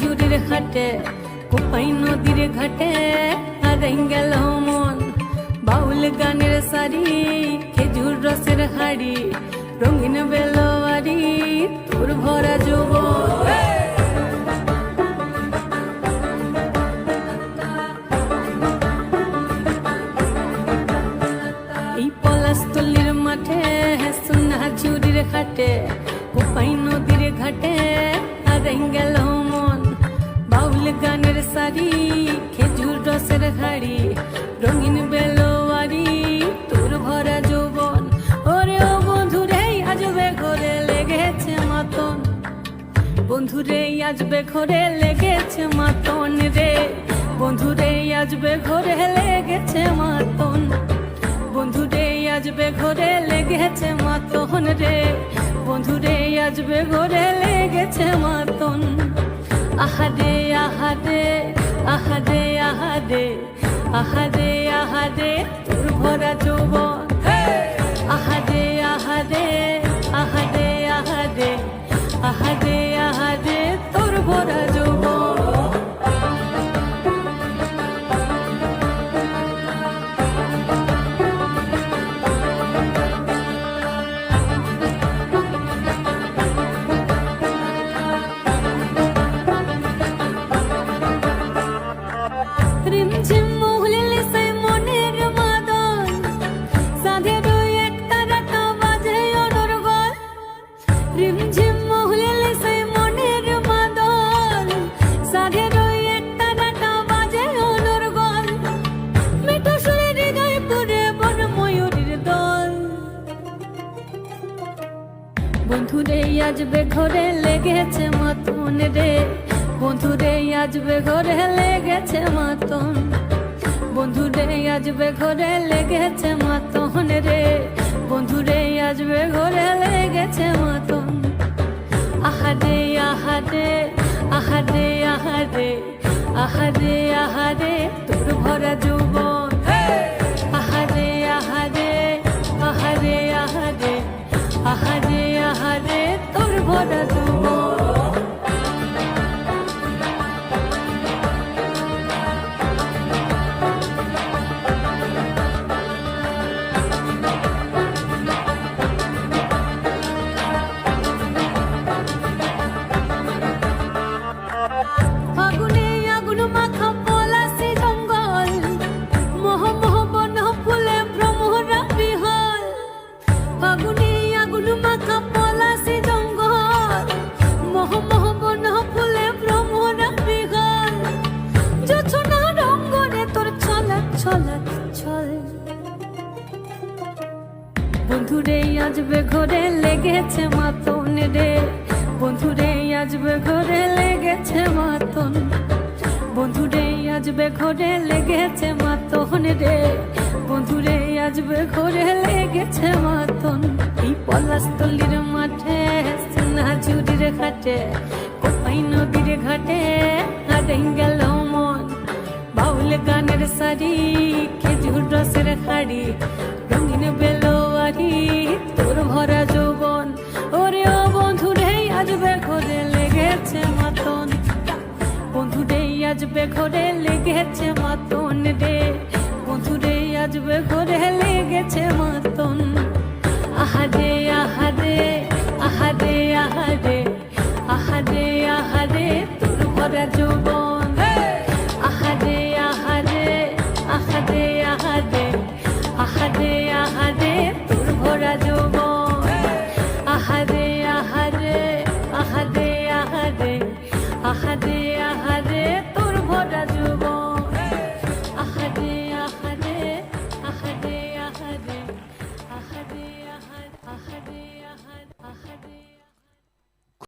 ঝুড়ির হাটে কোপাই নদীর ঘাটে গেল মন। বাউল গানের সারি, খেজুর রসের হাড়ি, রঙিন বেলোয়ারি, তোর ভরা যৌবন। এই পলাশতলির মাঠে সোনা চুরির ঘাটে, কোপাই নদীর ঘাটে গেল শাড়ি খেজুর রসের হাড়ি, রঙিন বেলোয়ারি, তোর ভরা যৌবন। ওরে ও বন্ধুরে আজবে ঘরে লেগেছে মাতন। বন্ধুরে আজবে ঘরে লেগেছে মাতন রে। বন্ধুরে আজবে ঘরে লেগেছে মাতন। বন্ধুরে আজবে ঘরে লেগেছে মাতন রে। বন্ধুরে আজবে ঘরে লেগেছে মাতন। আহারে আহাদে আহাদে আহাদে আহাদে তোর ভরা যৌবন। আহাদে আহাদে আহাদে আহাদে আহাদে আহাদে, তোর ভরা রিমঝিম মহুলিলে সে মনের মাদল সাধের একটা রাখা বাজে অনর গল। রিমঝিম মহুলিলে সে মনের মাদল সাধের একটা রাখা বাজে অনর গল। মিঠু সুরের গায়ে পুরে বন ময়ূরীর দল। বন্ধুরে আজবে ঘরে লেগেছে মতন রে। বন্ধুরে আজবে ঘরে লেগেছে মাতন। বন্ধুরে আজবে ঘরে লেগেছে মাতন রে। বন্ধুরে আজবে ঘরে লেগেছে মাতন। আহারে আহারে আহারে আহারে আহারে আহারে, তোর ভরা যৌবন বন্ধুরে আজবে ঘরে লেগেছে মাতন রে। বন্ধুরে আজবে ঘরে লেগেছে মাতন। বন্ধুরে আজবে ঘরে লেগেছে মাতন রে। বন্ধুরে আজবে ঘরে লেগেছে মাতন। এই পলাশতলির মাঠে সোনা ঝুড়ির ঘাটে, কোপাই নদীর ঘাটে হারে গেল মন। বাউল গানের শাড়ি খেজুর রসের হাড়ি, রঙিন বেলোয়ারি তোর ভরা যৌবন। ওরে ও বন্ধুরে আজবে ঘরে লেগেছে মাতন। বন্ধুরে আজবে ঘরে লেগেছে মাতন রে। বন্ধুরে আজবে ঘরে লেগেছে মাতন। আহারে আহারে আহারে আহারে আহারে আহারে তোর ভরা যৌবন।